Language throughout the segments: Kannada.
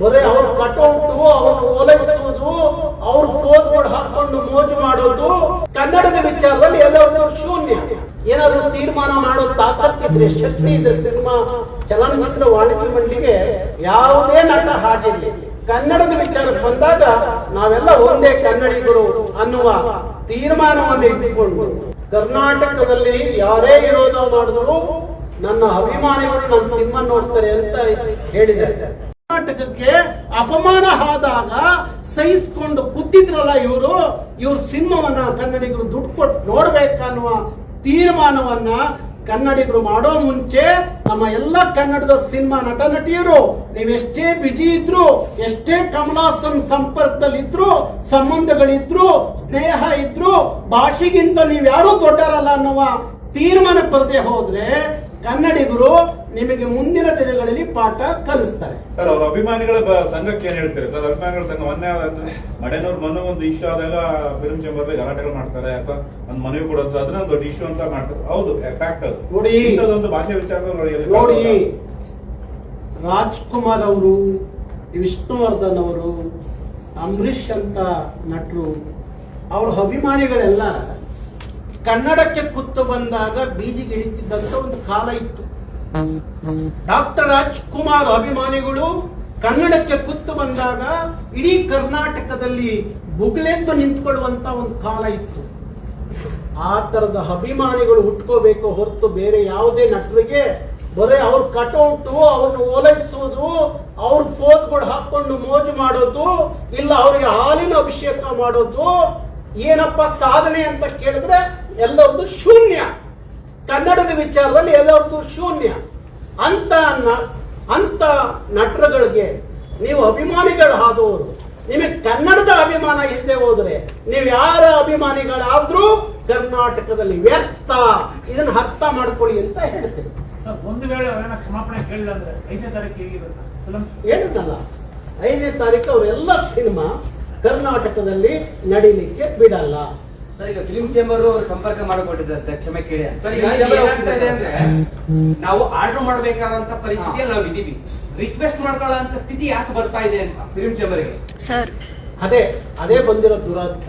ಬರೀ ಅವ್ರ ಕಟೌಟು ಅವ್ರನ್ನ ಓಲೈಸೋದು, ಅವ್ರ ಬೋರ್ಡ್ ಹಾಕೊಂಡು ಮೋಜು ಮಾಡೋದು ಕನ್ನಡದ ವಿಚಾರದಲ್ಲಿ ಎಲ್ಲರೂ ಶೂನ್ಯ. ಏನಾದ್ರೂ ತೀರ್ಮಾನ ಮಾಡೋ ತಾಕತ್ತಿದ್ರೆ ಶಕ್ತಿ ಇದೆ ಸಿನಿಮಾ ಚಲನಚಿತ್ರ ವಾಣಿಜ್ಯ ಮಂಡಳಿಗೆ ಯಾವುದೇ ನಟ ಹಾಗಿರ್ಲಿ. ಕನ್ನಡದ ವಿಚಾರಕ್ಕೆ ಬಂದಾಗ ನಾವೆಲ್ಲ ಒಂದೇ ಕನ್ನಡಿಗರು ಅನ್ನುವ ತೀರ್ಮಾನವನ್ನು ಇಟ್ಟುಕೊಂಡು ಕರ್ನಾಟಕದಲ್ಲಿ ಯಾರೇ ವಿರೋಧ ಮಾಡಿದ್ರು ನನ್ನ ಅಭಿಮಾನಿಗಳು ನನ್ನ ಸಿನಿಮಾ ನೋಡ್ತಾರೆ ಅಂತ ಹೇಳಿದ್ದಾರೆ. ಕರ್ನಾಟಕಕ್ಕೆ ಅಪಮಾನ ಆದಾಗ ಸಹಿಸ್ಕೊಂಡು ಕೂತಿದ್ರಲ್ಲ ಇವರು, ಇವ್ರ ಸಿನಿಮಾವನ್ನ ಕನ್ನಡಿಗರು ದುಡ್ಡು ಕೊಟ್ಟು ನೋಡ್ಬೇಕನ್ನುವ ತೀರ್ಮಾನವನ್ನ ಕನ್ನಡಿಗರು ಮಾಡೋ ಮುಂಚೆ ನಮ್ಮ ಎಲ್ಲ ಕನ್ನಡದ ಸಿನಿಮಾ ನಟ ನಟಿಯರು ನೀವೆಷ್ಟೇ ಬಿಜಿ ಇದ್ರು, ಎಷ್ಟೇ ಕಮಲಾಸನ್ ಸಂಪರ್ಕದಲ್ಲಿ ಇದ್ರು ಸಂಬಂಧಗಳಿದ್ರು, ಸ್ನೇಹ ಇದ್ರು, ಭಾಷೆಗಿಂತ ನೀವ್ಯಾರೂ ದೊಡ್ಡರಲ್ಲ ಅನ್ನುವ ತೀರ್ಮಾನ ಬರದೆ ಹೋದ್ರೆ ಕನ್ನಡಿಗರು ನಿಮಗೆ ಮುಂದಿನ ದಿನಗಳಲ್ಲಿ ಪಾಠ ಕಲಿಸ್ತಾರೆ. ಸರ್ ಅವ್ರ ಅಭಿಮಾನಿಗಳ ಸಂಘಕ್ಕೆ ಏನ್ ಹೇಳ್ತಾರೆ? ಸರ್ ಅಭಿಮಾನಿಗಳ ಸಂಘ ಮೊನ್ನೆ ಮಡೆನವ್ರ ಮನೆ ಒಂದು ಇಶ್ಯೂ ಆದಾಗ ಫಿಲ್ಮ್ ಚೇಂಬರ್ ಗಲಾಟೆಗಳು ಮಾಡ್ತಾರೆ ಅಥವಾ ಒಂದು ಮನವಿ ಕೊಡೋದು ಅದನ್ನ ಒಂದು ದೊಡ್ಡ ಇಶ್ಯೂ ಅಂತ ಮಾಡ್ತಾರೆ. ಹೌದು ಫ್ಯಾಕ್ಟ್ ಅದು. ನೋಡಿ. ಒಂದು ಭಾಷೆ ವಿಚಾರ ನೋಡಿ ರಾಜ್ಕುಮಾರ್ ಅವರು ವಿಷ್ಣುವರ್ಧನ್ ಅವರು ಅಂಬರೀಶ್ ಅಂತ ನಟರು ಅವ್ರ ಅಭಿಮಾನಿಗಳೆಲ್ಲ ಕನ್ನಡಕ್ಕೆ ಕುತ್ತು ಬಂದಾಗ ಬೀದಿಗೆ ಇಳಿತಿದ್ದಂತ ಒಂದು ಕಾಲ ಇತ್ತು. ಡಾಕ್ಟರ್ ರಾಜ್ಕುಮಾರ್ ಅಭಿಮಾನಿಗಳು ಕನ್ನಡಕ್ಕೆ ಕುತ್ತು ಬಂದಾಗ ಇಡೀ ಕರ್ನಾಟಕದಲ್ಲಿ ಬುಗ್ಲೆದ್ದು ನಿಂತ್ಕೊಳ್ಳುವಂತ ಒಂದು ಕಾಲ ಇತ್ತು. ಆ ತರದ ಅಭಿಮಾನಿಗಳು ಹುಟ್ಕೋಬೇಕು ಹೊರತು ಬೇರೆ ಯಾವುದೇ ನಟರಿಗೆ ಬರೀ ಅವ್ರ ಕಟೌಟು ಅವ್ರನ್ನ ಓಲೈಸೋದು, ಅವ್ರ ಫೋಸ್ಗಳು ಹಾಕೊಂಡು ಮೋಜು ಮಾಡೋದು, ಇಲ್ಲ ಅವ್ರಿಗೆ ಹಾಲಿನ ಅಭಿಷೇಕ ಮಾಡೋದು, ಏನಪ್ಪ ಸಾಧನೆ ಅಂತ ಕೇಳಿದ್ರೆ ಎಲ್ಲರದ್ದು ಶೂನ್ಯ. ಕನ್ನಡದ ವಿಚಾರದಲ್ಲಿ ಎಲ್ಲರದ್ದು ಶೂನ್ಯ. ಅಂತ ಅಂತ ನಟರುಗಳಿಗೆ ನೀವು ಅಭಿಮಾನಿಗಳು ಆದವರು ನಿಮಗೆ ಕನ್ನಡದ ಅಭಿಮಾನ ಇಲ್ಲದೆ ಹೋದ್ರೆ ನೀವು ಯಾರ ಅಭಿಮಾನಿಗಳಾದ್ರೂ ಕರ್ನಾಟಕದಲ್ಲಿ ವ್ಯರ್ಥ. ಇದನ್ನ ಅರ್ಥ ಮಾಡ್ಕೊಳ್ಳಿ ಅಂತ ಹೇಳ್ತೀನಿ. ಒಂದು ವೇಳೆ ಕ್ಷಮಾಪಣೆ ಕೇಳಿಲ್ಲ ಅಂದ್ರೆ ಐದನೇ ತಾರೀಕು ಹೇಳಿದ್ನಲ್ಲ ಐದನೇ ತಾರೀಕು ಅವರೆಲ್ಲ ಸಿನಿಮಾ ಕರ್ನಾಟಕದಲ್ಲಿ ನಡೀಲಿಕ್ಕೆ ಬಿಡಲ್ಲ. ಸರ್ ಈಗ ಫಿಲ್ಮ್ ಚೇಂಬರ್ ಸಂಪರ್ಕ ಮಾಡಿಕೊಂಡಿದ್ದಾರೆ ಕ್ಷಮೆ ಕೇಳಿ ಸರ್ ಈಗ ಏನಾಗ್ತಾ ಇದೆ ಅಂದ್ರೆ ನಾವು ಆರ್ಡರ್ ಮಾಡಬೇಕಾದಂತ ಪರಿಸ್ಥಿತಿಯಲ್ಲಿ ನಾವು ಇದೀವಿ ರಿಕ್ವೆಸ್ಟ್ ಮಾಡ್ಕೊಳ್ಳೋ ಸ್ಥಿತಿ ಯಾಕೆ ಬರ್ತಾ ಇದೆ ಅಂತ ಫಿಲ್ಮ್ ಚೇಂಬರ್ಗೆ ಸರ್. ಅದೇ ಅದೇ ಬಂದಿರೋ ದುರಂತ.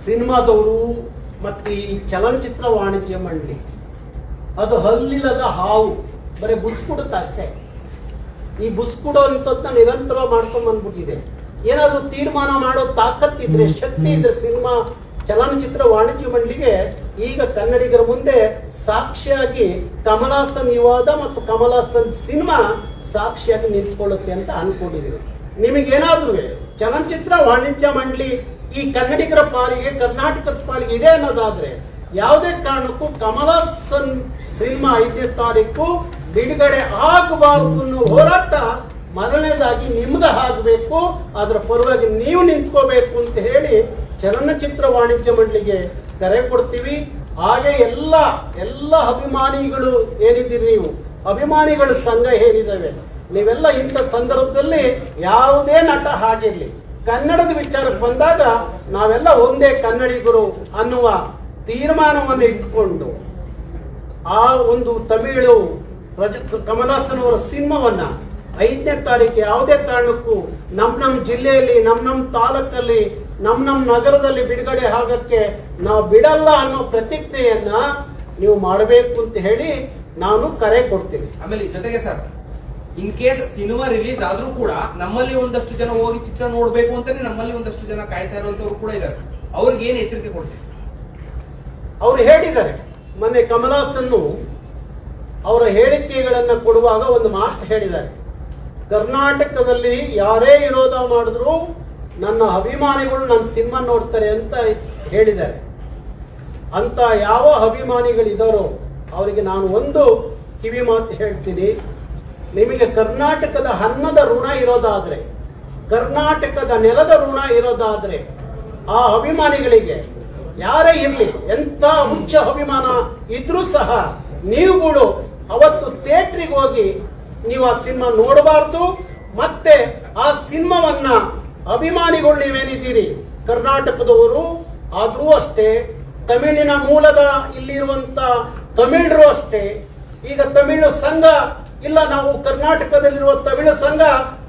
ಸಿನಿಮಾದವರು ಮತ್ತೆ ಈ ಚಲನಚಿತ್ರ ವಾಣಿಜ್ಯ ಮಂಡಳಿ ಅದು ಹಲ್ಲಿಲ್ಲದ ಹಾವು ಬರೀ ಬುಸ್ಕುಡುತ್ತೆ ಅಷ್ಟೇ. ಈ ಬುಸ್ಕುಡೋ ಅಂತ ನಿರಂತರ ಮಾಡ್ಕೊಂಡ್ ಬಂದ್ಬಿಟ್ಟಿದೆ ಏನಾದ್ರೂ ತೀರ್ಮಾನ ಮಾಡೋ ತಾಕತ್ತಿದ್ರೆ ಶಕ್ತಿ ಇದ್ರೆ ಸಿನಿಮಾ ಚಲನಚಿತ್ರ ವಾಣಿಜ್ಯ ಮಂಡಳಿಗೆ ಈಗ ಕನ್ನಡಿಗರ ಮುಂದೆ ಸಾಕ್ಷಿಯಾಗಿ ಕಮಲಾಸನ್ ವಿವಾದ ಮತ್ತು ಕಮಲಾಸನ್ ಸಿನಿಮಾ ಸಾಕ್ಷಿಯಾಗಿ ನಿಂತ್ಕೊಳ್ಳುತ್ತೆ ಅಂತ ಅನ್ಕೊಂಡಿದ್ದೀವಿ ನಿಮಗೇನಾದ್ರೂ ಚಲನಚಿತ್ರ ವಾಣಿಜ್ಯ ಮಂಡಳಿ ಈ ಕನ್ನಡಿಗರ ಪಾಲಿಗೆ ಕರ್ನಾಟಕದ ಪಾಲಿಗೆ ಇದೆ ಅನ್ನೋದಾದ್ರೆ ಯಾವುದೇ ಕಾರಣಕ್ಕೂ ಕಮಲಾಸನ್ ಸಿನಿಮಾ ಐದನೇ ತಾರೀಕು ಬಿಡುಗಡೆ ಆಗಬಾರದು ಅನ್ನೋ ಹೋರಾಟ ಮೊದಲನೇದಾಗಿ ನಿಮ್ದು ಆಗಬೇಕು, ಅದರ ಪರವಾಗಿ ನೀವು ನಿಂತ್ಕೋಬೇಕು ಅಂತ ಹೇಳಿ ಚಲನಚಿತ್ರ ವಾಣಿಜ್ಯ ಮಂಡಳಿಗೆ ಕರೆ ಕೊಡ್ತೀವಿ. ಹಾಗೆ ಎಲ್ಲ ಎಲ್ಲ ಅಭಿಮಾನಿಗಳು ಏನಿದ್ದೀರಿ ನೀವು? ಅಭಿಮಾನಿಗಳ ಸಂಘ ಏನಿದ್ದಾವೆ ನೀವೆಲ್ಲ ಇಂಥ ಸಂದರ್ಭದಲ್ಲಿ ಯಾವುದೇ ನಟ ಹಾಗಿರ್ಲಿ. ಕನ್ನಡದ ವಿಚಾರಕ್ಕೆ ಬಂದಾಗ ನಾವೆಲ್ಲ ಒಂದೇ ಕನ್ನಡಿಗರು ಅನ್ನುವ ತೀರ್ಮಾನವನ್ನು ಇಟ್ಕೊಂಡು ಆ ಒಂದು ತಮಿಳು ರಜ ಕಮಲಾಸನ್ ಅವರ ಸಿನಿಮಾವನ್ನ ಐದನೇ ತಾರೀಕು ಯಾವುದೇ ಕಾರಣಕ್ಕೂ ನಮ್ಮ ನಮ್ಮ ಜಿಲ್ಲೆಯಲ್ಲಿ ನಮ್ಮ ನಮ್ಮ ತಾಲೂಕಲ್ಲಿ ನಮ್ಮ ನಮ್ಮ ನಗರದಲ್ಲಿ ಬಿಡುಗಡೆ ಆಗೋಕ್ಕೆ ನಾವು ಬಿಡಲ್ಲ ಅನ್ನೋ ಪ್ರತಿಜ್ಞೆಯನ್ನ ನೀವು ಮಾಡಬೇಕು ಅಂತ ಹೇಳಿ ನಾನು ಕರೆ ಕೊಡ್ತೀನಿ. ಆಮೇಲೆ ಜೊತೆಗೆ sir in case cinema release ಆದ್ರೂ ಕೂಡ ನಮ್ಮಲ್ಲಿ ಒಂದಷ್ಟು ಜನ ಹೋಗಿ ಚಿತ್ರ ನೋಡಬೇಕು ಅಂತಾನೆ ನಮ್ಮಲ್ಲಿ ಒಂದಷ್ಟು ಜನ ಕಾಯ್ತಾ ಇರುವಂತವ್ರು ಕೂಡ ಇದ್ದಾರೆ. ಅವ್ರಿಗೆ ಏನ್ ಎಚ್ಚರಿಕೆ ಕೊಡ್ತೀವಿ ಅವ್ರು ಹೇಳಿದ್ದಾರೆ. ಮೊನ್ನೆ ಕಮಲಾಸನ್ನು ಅವರ ಹೇಳಿಕೆಗಳನ್ನ ಕೊಡುವಾಗ ಒಂದು ಮಾತು ಹೇಳಿದ್ದಾರೆ. ಕರ್ನಾಟಕದಲ್ಲಿ ಯಾರೇ ವಿರೋಧ ಮಾಡಿದ್ರು ನನ್ನ ಅಭಿಮಾನಿಗಳು ನನ್ನ ಸಿನಿಮಾ ನೋಡ್ತಾರೆ ಅಂತ ಹೇಳಿದ್ದಾರೆ. ಅಂತ ಯಾವ ಅಭಿಮಾನಿಗಳಿದ್ದಾರೋ ಅವರಿಗೆ ನಾನು ಒಂದು ಕಿವಿ ಮಾತು ಹೇಳ್ತೀನಿ. ನಿಮಗೆ ಕರ್ನಾಟಕದ ಅನ್ನದ ಋಣ ಇರೋದಾದ್ರೆ, ಕರ್ನಾಟಕದ ನೆಲದ ಋಣ ಇರೋದಾದ್ರೆ ಆ ಅಭಿಮಾನಿಗಳಿಗೆ ಯಾರೇ ಇರಲಿ, ಎಂಥ ಹುಚ್ಚ ಅಭಿಮಾನ ಇದ್ರೂ ಸಹ ನೀವುಗಳು ಅವತ್ತು ಥಿಯೇಟ್ರಿಗೆ ಹೋಗಿ ನೀವು ಆ ಸಿನಿಮಾ ನೋಡಬಾರ್ದು, ಮತ್ತೆ ಆ ಸಿನಿಮಾವನ್ನ ಅಭಿಮಾನಿಗಳು ನೀವೇನಿದ್ದೀರಿ ಕರ್ನಾಟಕದವರು ಆದ್ರೂ ಅಷ್ಟೇ, ತಮಿಳಿನ ಮೂಲದ ಇಲ್ಲಿರುವಂತ ತಮಿಳರು ಅಷ್ಟೇ. ಈಗ ತಮಿಳು ಸಂಘ, ಇಲ್ಲ ನಾವು ಕರ್ನಾಟಕದಲ್ಲಿರುವ ತಮಿಳು ಸಂಘ,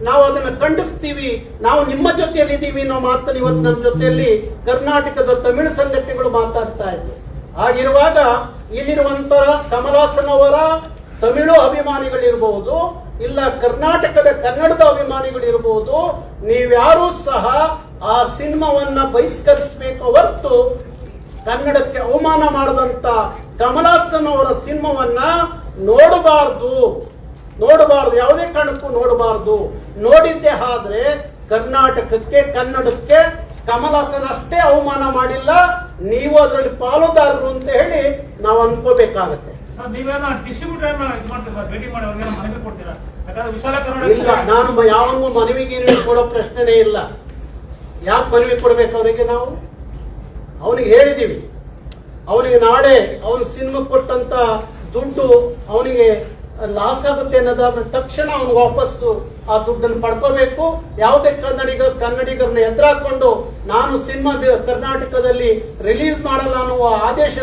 ನಾವು ಅದನ್ನ ಖಂಡಿಸ್ತೀವಿ, ನಾವು ನಿಮ್ಮ ಜೊತೆಯಲ್ಲಿ ಇದ್ದೀವಿ ಅನ್ನೋ ಮಾತನ್ನು ಇವತ್ತು ನನ್ನ ಜೊತೆಯಲ್ಲಿ ಕರ್ನಾಟಕದ ತಮಿಳು ಸಂಘಟನೆಗಳು ಮಾತಾಡ್ತಾ ಇದ್ವು. ಹಾಗಿರುವಾಗ ಇಲ್ಲಿರುವಂತ ಕಮಲಾಸನ್ ಅವರ ತಮಿಳು ಅಭಿಮಾನಿಗಳಿರಬಹುದು ಇಲ್ಲ ಕರ್ನಾಟಕದ ಕನ್ನಡದ ಅಭಿಮಾನಿಗಳಿರ್ಬೋದು, ನೀವ್ಯಾರೂ ಸಹ ಆ ಸಿನಿಮಾವನ್ನ ಬಹಿಷ್ಕರಿಸಬೇಕು ಹೊರತು ಕನ್ನಡಕ್ಕೆ ಅವಮಾನ ಮಾಡದಂತ ಕಮಲಾಸನ್ ಅವರ ಸಿನಿಮಾವನ್ನ ನೋಡಬಾರ್ದು. ನೋಡಬಾರ್ದು, ಯಾವುದೇ ಕಾರಣಕ್ಕೂ ನೋಡಬಾರ್ದು. ನೋಡಿದ್ದೆ ಆದ್ರೆ ಕರ್ನಾಟಕಕ್ಕೆ, ಕನ್ನಡಕ್ಕೆ ಕಮಲಾಸನ್ ಅಷ್ಟೇ ಅವಮಾನ ಮಾಡಿಲ್ಲ. ನೀವು ಅದರಲ್ಲಿ ಪಾಲುದಾರರು ಅಂತ ಹೇಳಿ ನಾವು ಅನ್ಕೋಬೇಕಾಗತ್ತೆ. ನೀವೇನೋ ಡಿಸ್ಟ್ರಿಬ್ಯೂಟರ್ ಇದು ಭೇಟಿ ಮಾಡಿ ಮನವಿ ಇಲ್ಲ, ನಾನು ಕೊಡೋ ಪ್ರಶ್ನೆನೇ ಇಲ್ಲ. ಯಾಕೆ ಮನವಿ ಕೊಡ್ಬೇಕು ಅವರಿಗೆ ನಾವು? ಅವನಿಗೆ ಹೇಳಿದೀವಿ. ಅವನಿಗೆ ನಾಳೆ ಅವನು ಸಿನಿಮಾ ಕೊಟ್ಟಂತ ದುಡ್ಡು ಅವನಿಗೆ ಲಾಸ್ ಆಗುತ್ತೆ ಅನ್ನೋದಾದ್ರೆ ತಕ್ಷಣ ಅವನು ವಾಪಸ್ಸು ಆ ದುಡ್ಡನ್ನು ಪಡ್ಕೋಬೇಕು. ಯಾವುದೇ ಕನ್ನಡಿಗ ಕನ್ನಡಿಗರನ್ನ ಎದುರಾಕೊಂಡು ನಾನು ಸಿನಿಮಾ ಕರ್ನಾಟಕದಲ್ಲಿ ರಿಲೀಸ್ ಮಾಡಲ್ಲ ಅನ್ನುವ ಆದೇಶ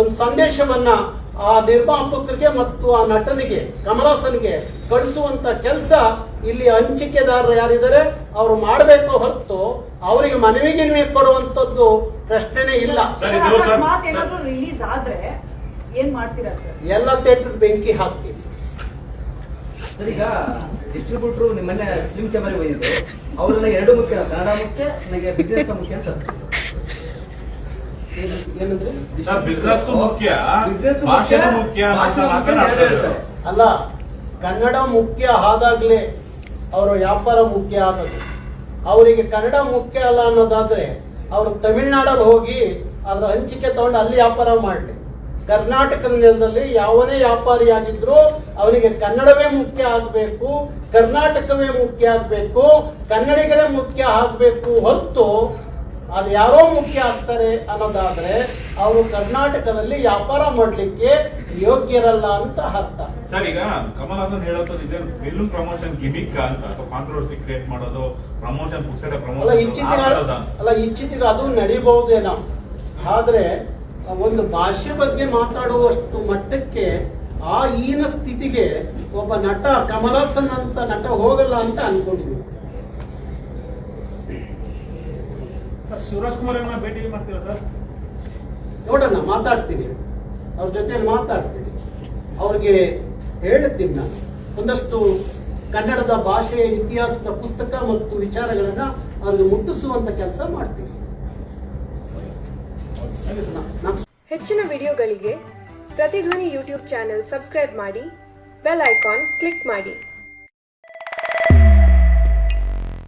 ಒಂದು ಸಂದೇಶವನ್ನ ಆ ನಿರ್ಮಾಪಕರಿಗೆ ಮತ್ತು ಆ ನಟನಿಗೆ ಕಮಲಾಸನ್ಗೆ ಕಳಿಸುವಂತ ಕೆಲಸ ಇಲ್ಲಿ ಹಂಚಿಕೆದಾರರು ಯಾರಿದ್ದಾರೆ ಅವರು ಮಾಡಬೇಕು ಹೊರತು ಅವರಿಗೆ ಮನವಿಗೆ ಕೊಡುವಂತದ್ದು ಪ್ರಶ್ನೆನೇ ಇಲ್ಲ. ರಿಲೀಸ್ ಆದ್ರೆ ಏನ್ ಮಾಡ್ತೀರಾ ಸರ್? ಎಲ್ಲ ಥಿಯೇಟರ್ ಬೆಂಕಿ ಹಾಕ್ತೀವಿ. ಸರ್ ಈಗ ಡಿಸ್ಟ್ರಿಬ್ಯೂಟರ್ ನಿಮ್ಮನ್ನೇ ಫಿಲ್ಮ್ ಕ್ಯಾಮರಾ ಬಂದಿದ್ದು ಅವರೆಲ್ಲ ಎರಡು ಮುಖ್ಯ ಕನ್ನಡ ಮುಖ್ಯ ನನಗೆ ಬಿಸ್ನೆಸ್ ಮುಖ್ಯ ಅಂತ. ಬಿಸ್ನೆಸ್ ಮುಖ್ಯ. ಭಾಷೆ ಮುಖ್ಯ ಅಲ್ಲ ಕನ್ನಡ ಮುಖ್ಯ ಆದಾಗ್ಲೇ ಅವರ ವ್ಯಾಪಾರ ಮುಖ್ಯ ಆಗೋದು ಅವರಿಗೆ ಕನ್ನಡ ಮುಖ್ಯ ಅಲ್ಲ ಅನ್ನೋದಾದ್ರೆ ಅವರು ತಮಿಳ್ನಾಡಲ್ಲಿ ಹೋಗಿ ಅದರ ಹಂಚಿಕೆ ತಗೊಂಡು ಅಲ್ಲಿ ವ್ಯಾಪಾರ ಮಾಡಲಿ. ಕರ್ನಾಟಕದ ನೆಲದಲ್ಲಿ ಯಾವನೇ ವ್ಯಾಪಾರಿಯಾಗಿದ್ರು ಅವನಿಗೆ ಕನ್ನಡವೇ ಮುಖ್ಯ ಆಗಬೇಕು ಕರ್ನಾಟಕವೇ ಮುಖ್ಯ ಆಗಬೇಕು ಕನ್ನಡಿಗರೇ ಮುಖ್ಯ ಆಗಬೇಕು ಹೊರತು ಅದು ಯಾರೋ ಮುಖ್ಯ ಆಗ್ತಾರೆ ಅನ್ನೋದಾದ್ರೆ ಅವರು ಕರ್ನಾಟಕದಲ್ಲಿ ವ್ಯಾಪಾರ ಮಾಡಲಿಕ್ಕೆ ಯೋಗ್ಯರಲ್ಲ ಅಂತ ಅರ್ಥ. ಸರ್ ಈಗ ಕಮಲ್ ಹಾಸನ್ ಹೇಳೋದು ಇದೆ ಫಿಲ್ಮ್ ಪ್ರಮೋಷನ್ ಗಿಮಿಕ್ ಅಂತ ಅಥವಾ ಕಾಂಟ್ರವರ್ಸಿ ಕ್ರಿಯೇಟ್ ಮಾಡೋದು ಪ್ರಮೋಷನ್ ಪುಸ್ತಕ ಅಲ್ಲ ಪ್ರಮೋಷನ್ ಅಲ್ಲ ಇಚ್ಚಿತಿಗೆ ಅದು ನಡೀಬಹುದೇನೋ ಆದ್ರೆ ಒಂದು ಭಾಷೆ ಬಗ್ಗೆ ಮಾತಾಡುವಷ್ಟು ಮಟ್ಟಕ್ಕೆ ಆ ಈನ ಸ್ಥಿತಿಗೆ ಒಬ್ಬ ನಟ ಕಮಲಾಸನ್ ಅಂತ ನಟ ಹೋಗಲ್ಲ ಅಂತ ಅನ್ಕೊಂಡಿದ್ವಿ ಶಿವರಾಜ್ ಕುಮಾರ್ ಅವ್ರನ್ನ ಭೇಟಿ ಮಾಡ್ತೀರಾ ಸರ್? ನೋಡೋಣ ಮಾತಾಡ್ತೀನಿ. ಅವ್ರ ಜೊತೆಯಲ್ಲಿ ಮಾತಾಡ್ತೀನಿ. ಅವ್ರಿಗೆ ಹೇಳುತ್ತೀನಿ ನಾನು. ಒಂದಷ್ಟು ಕನ್ನಡದ ಭಾಷೆಯ ಇತಿಹಾಸದ ಪುಸ್ತಕ ಮತ್ತು ವಿಚಾರಗಳನ್ನ ಅವ್ರಿಗೆ ಮುಟ್ಟಿಸುವಂತ ಕೆಲಸ ಮಾಡ್ತೀನಿ. ಹೆಚ್ಚಿನ ವಿಡಿಯೋಗಳಿಗೆ ಪ್ರತಿಧ್ವನಿ ಯೂಟ್ಯೂಬ್ ಚಾನೆಲ್ ಸಬ್ಸ್ಕ್ರೈಬ್ ಮಾಡಿ ಬೆಲ್ ಐಕಾನ್ ಕ್ಲಿಕ್ ಮಾಡಿ.